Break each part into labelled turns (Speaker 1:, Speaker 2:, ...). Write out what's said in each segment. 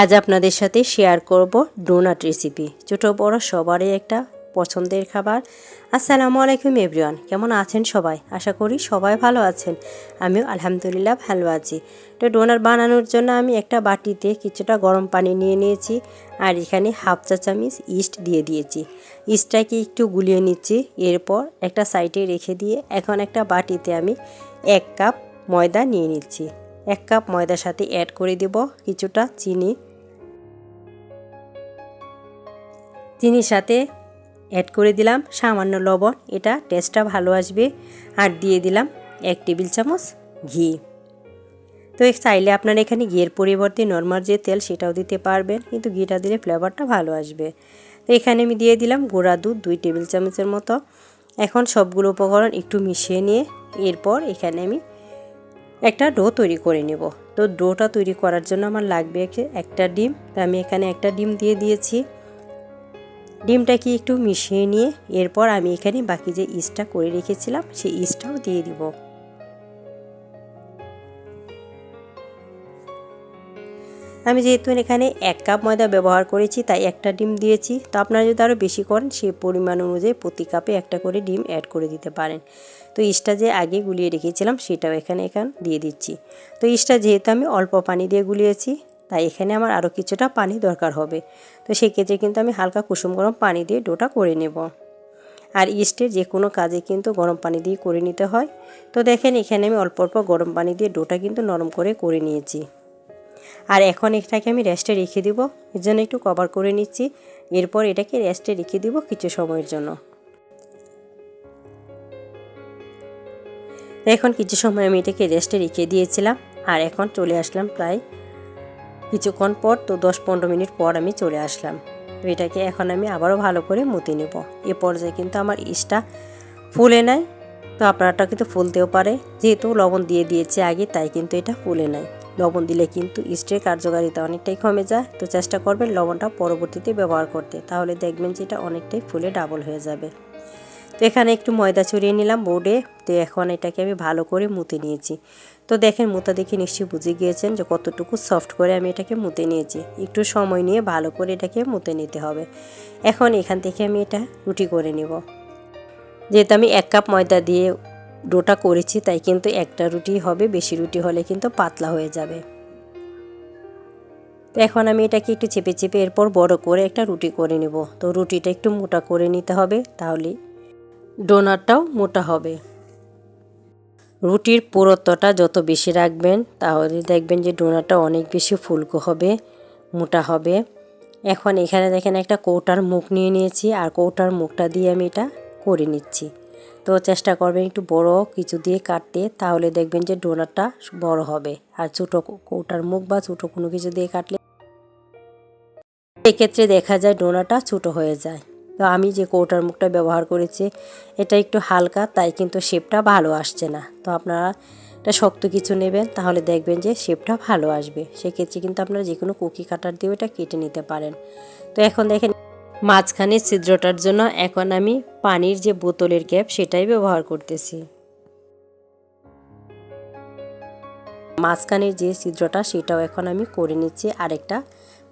Speaker 1: আজ আপনাদের সাথে শেয়ার করব ডোনাট রেসিপি ছোটো বড় সবারই একটা পছন্দের খাবার। আসসালামু আলাইকুম এভরিওয়ান কেমন আছেন সবাই? আশা করি সবাই ভালো আছেন। আমিও আলহামদুলিল্লাহ ভালো আছি। তো ডোনাট বানানোর জন্য আমি একটা বাটিতে কিছুটা গরম পানি নিয়ে নিয়েছি আর এখানে হাফ চা চামিচ ইস্ট দিয়ে দিয়েছি। ইস্টটাকে একটু গুলিয়ে নিচ্ছি, এরপর একটা সাইডে রেখে দিয়ে এখন একটা বাটিতে আমি এক কাপ ময়দা নিয়ে নিচ্ছি। এক কাপ ময়দার সাথে অ্যাড করে দেব কিছুটা চিনি। চিনির সাথে অ্যাড করে দিলাম সামান্য লবণ, এটা টেস্টটা ভালো আসবে। আর দিয়ে দিলাম এক টেবিল চামচ ঘি। তো চাইলে আপনারা এখানে ঘিয়ের পরিবর্তে নর্মাল যে তেল সেটাও দিতে পারবেন, কিন্তু ঘিটা দিলে ফ্লেভারটা ভালো আসবে। তো এখানে আমি দিয়ে দিলাম গোড়া দুধ দুই টেবিল চামচের মতো। এখন সবগুলো উপকরণ একটু মিশিয়ে নিয়ে এরপর এখানে আমি একটা ডো তৈরি করে নেব। তো ডোটা তৈরি করার জন্য আমার লাগবে একটা ডিম। তো আমি এখানে একটা ডিম দিয়ে দিয়েছি। ডিমটাকে একটু মিশিয়ে নিয়ে এরপর আমি এখানে বাকি যে ইস্টটা করে রেখেছিলাম, সেই ইস্টটাও দিয়ে দিব। আমি যেহেতু এখানে এক কাপ ময়দা ব্যবহার করেছি, তাই একটা ডিম দিয়েছি। তো আপনারা যদি আরও বেশি করেন সেই পরিমাণ অনুযায়ী প্রতি কাপে একটা করে ডিম অ্যাড করে দিতে পারেন। তো ইস্টটা যে আগে গুলিয়ে রেখেছিলাম, সেটাও এখানে এখান দিয়ে দিচ্ছি। তো ইস্টটা যেহেতু আমি অল্প পানি দিয়ে গুলিয়েছি, তাই এখানে আমার আরও কিছুটা পানি দরকার হবে। তো সেক্ষেত্রে কিন্তু আমি হালকা কুসুম গরম পানি দিয়ে ডোটা করে নেব। আর ইস্টের যে কোনো কাজে কিন্তু গরম পানি দিয়ে করে নিতে হয়। তো দেখেন, এখানে আমি অল্প অল্প গরম পানি দিয়ে ডোটা কিন্তু নরম করে করে নিয়েছি। আর এখন এটাকে আমি রেস্টে রেখে দিব। এর জন্য একটু কভার করে নিচ্ছি। এরপর এটাকে রেস্টে রেখে দিব কিছু সময়ের জন্য। এখন কিছু সময় আমি এটাকে রেস্টে রেখে দিয়েছিলাম। আর এখন চলে আসলাম প্রায় কিছুক্ষণ পর, তো দশ পনেরো মিনিট পর আমি চলে আসলাম। তো এটাকে এখন আমি আবারও ভালো করে মুতে নেব। এ পর্যায়ে কিন্তু আমার ইস্টটা ফুলে নেয় তো আপনারটা কিন্তু ফুলতেও পারে। যেহেতু লবণ দিয়ে দিয়েছে আগে, তাই কিন্তু এটা ফুলে নেয় লবণ দিলে কিন্তু ইস্টের কার্যকারিতা অনেকটাই কমে যায়। তো চেষ্টা করবেন লবণটা পরবর্তীতে ব্যবহার করতে। তাহলে দেখবেন যে এটা অনেকটাই ফুলে ডাবল হয়ে যাবে। তো এখানে একটু ময়দা ছড়িয়ে নিলাম বোর্ডে। তো এখন এটাকে আমি ভালো করে মুতে নিয়েছি। তো দেখেন মুতা দেখে নিশ্চয়ই বুঝে গিয়েছেন যে কতটুকু সফট করে আমি এটাকে মুতে নিয়েছি। একটু সময় নিয়ে ভালো করে এটাকে মুতে নিতে হবে। এখন এখান থেকে আমি এটা রুটি করে নেব। যেহেতু আমি এক কাপ ময়দা দিয়ে ডোটা করেছি, তাই কিন্তু একটা রুটি হবে, বেশি রুটি হলে কিন্তু পাতলা হয়ে যাবে। তো এখন আমি এটাকে একটু চেপে চেপে এরপর বড় করে একটা রুটি করে নেব। তো রুটিটা একটু মোটা করে নিতে হবে, তাহলে ডোনারটাও মোটা হবে। রুটির পুরত্বটা যত বেশি রাখবেন, তাহলে দেখবেন যে ডোনারটা অনেক বেশি ফুলকো হবে, মোটা হবে। এখন এখানে দেখেন একটা কৌটার মুখ নিয়ে নিয়েছি, আর কৌটার মুখটা দিয়ে আমি এটা করে নিচ্ছি। তো চেষ্টা করবেন একটু বড় কিছু দিয়ে কাটতে, তাহলে দেখবেন যে ডোনারটা বড় হবে। আর ছোটো কৌটার মুখ বা ছোটো কোনো কিছু দিয়ে কাটলে এক্ষেত্রে দেখা যায় ডোনাটা ছোটো হয়ে যায়। তো আমি যে কৌটার মুখটা ব্যবহার করেছি, এটা একটু হালকা, তাই কিন্তু শেপটা ভালো আসছে না। তো আপনারা এটা শক্ত কিছু নেবেন, তাহলে দেখবেন যে শেপটা ভালো আসবে। সেক্ষেত্রে কিন্তু আপনারা যে কোনো কুকি কাটার দিয়ে এটা কেটে নিতে পারেন। তো এখন দেখেন মাঝখানে ছিদ্রটার জন্য এখন আমি পানির যে বোতলের ক্যাপ সেটাই ব্যবহার করতেছি। মাঝখানের যে ছিদ্রটা সেটাও এখন আমি করে নিচ্ছি আরেকটা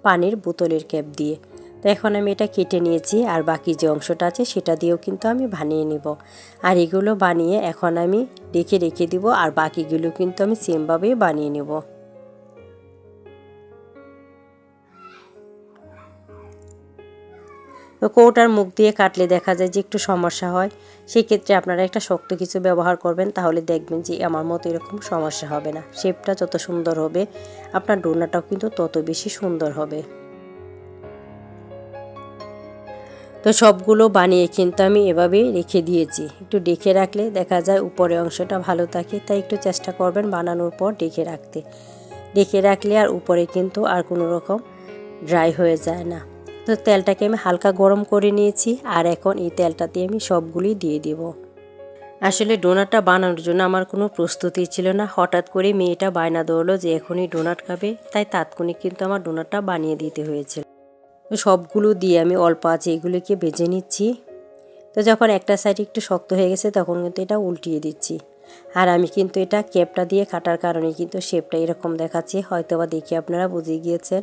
Speaker 1: পানির বোতলের ক্যাপ দিয়ে। তো এখন আমি এটা কেটে নিয়েছি আর বাকি যে অংশটা আছে সেটা দিয়েও কিন্তু আমি বানিয়ে নেব। আর এগুলো বানিয়ে এখন আমি রেখে রেখে দিব আর বাকিগুলো কিন্তু আমি সেমভাবেই বানিয়ে নেব। কৌটার মুখ দিয়ে কাটলে দেখা যায় যে একটু সমস্যা হয় সেই ক্ষেত্রে আপনারা একটা শক্ত কিছু ব্যবহার করবেন, তাহলে দেখবেন যে আমার মতো এরকম সমস্যা হবে না। শেপটা যত সুন্দর হবে, আপনার ডোনাটাও কিন্তু তত বেশি সুন্দর হবে। তো সবগুলো বানিয়ে কিন্তু আমি এভাবেই রেখে দিয়েছি। একটু ডেকে রাখলে দেখা যায় উপরে অংশটা ভালো থাকে, তাই একটু চেষ্টা করবেন বানানোর পর ডেকে রাখতে। ডেকে রাখলে আর উপরে কিন্তু আর কোনো রকম ড্রাই হয়ে যায় না। তো তেলটাকে আমি হালকা গরম করে নিয়েছি আর এখন এই তেলটাতে আমি সবগুলি দিয়ে দিব। আসলে ডোনাটটা বানানোর জন্য আমার কোনো প্রস্তুতি ছিল না। হঠাৎ করে মেয়েটা বায়না দৌড়লো যে এখনই ডোনাট খাবে, তাই তাৎক্ষণিক কিন্তু আমার ডোনাটটা বানিয়ে দিতে হয়েছিল। সবগুলো দিয়ে আমি অল্প আছে এগুলিকে ভেজে নিচ্ছি। তো যখন একটা সাইড একটু শক্ত হয়ে গেছে, তখন কিন্তু এটা উল্টিয়ে দিচ্ছি। আর আমি কিন্তু এটা কেপটা দিয়ে কাটার কারণে কিন্তু শেপটা এরকম দেখাচ্ছে হয়তো বা দেখে আপনারা বুঝে গিয়েছেন।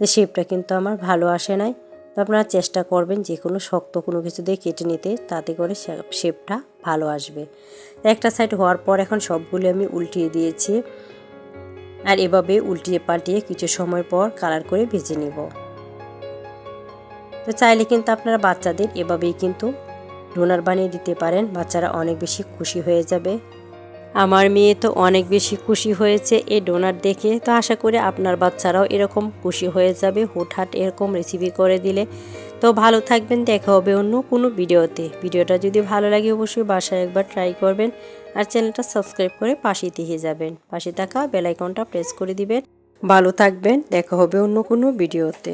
Speaker 1: যে শেপটা কিন্তু আমার ভালো আসে নাই। তো আপনারা চেষ্টা করবেন যে কোনো শক্ত কোনো কিছু দিয়ে কেটে নিতে, তাতে করে শেপটা ভালো আসবে। একটা সাইড হওয়ার পর এখন সবগুলো আমি উল্টিয়ে দিয়েছি। আর এভাবে উল্টিয়ে পাল্টিয়ে কিছু সময় পর কালার করে ভেজে নিব। তো চাইলে কিন্তু আপনারা বাচ্চাদের এভাবেই কিন্তু ডোনার বানিয়ে দিতে পারেন। বাচ্চারা অনেক বেশি খুশি হয়ে যাবে। আমার মেয়ে তো অনেক বেশি খুশি হয়েছে এই ডোনার দেখে, তো আশা করি আপনার বাচ্চারাও এরকম খুশি হয়ে যাবে হুটহাট এরকম রেসিপি করে দিলে। তো ভালো থাকবেন, দেখা হবে অন্য কোনো ভিডিওতে। ভিডিওটা যদি ভালো লাগে অবশ্যই বাসায় একবার ট্রাই করবেন আর চ্যানেলটা সাবস্ক্রাইব করে পাশে দিয়ে যাবেন। পাশে থাকা বেলাইকনটা প্রেস করে দিবেন। ভালো থাকবেন, দেখা হবে অন্য কোনো ভিডিওতে।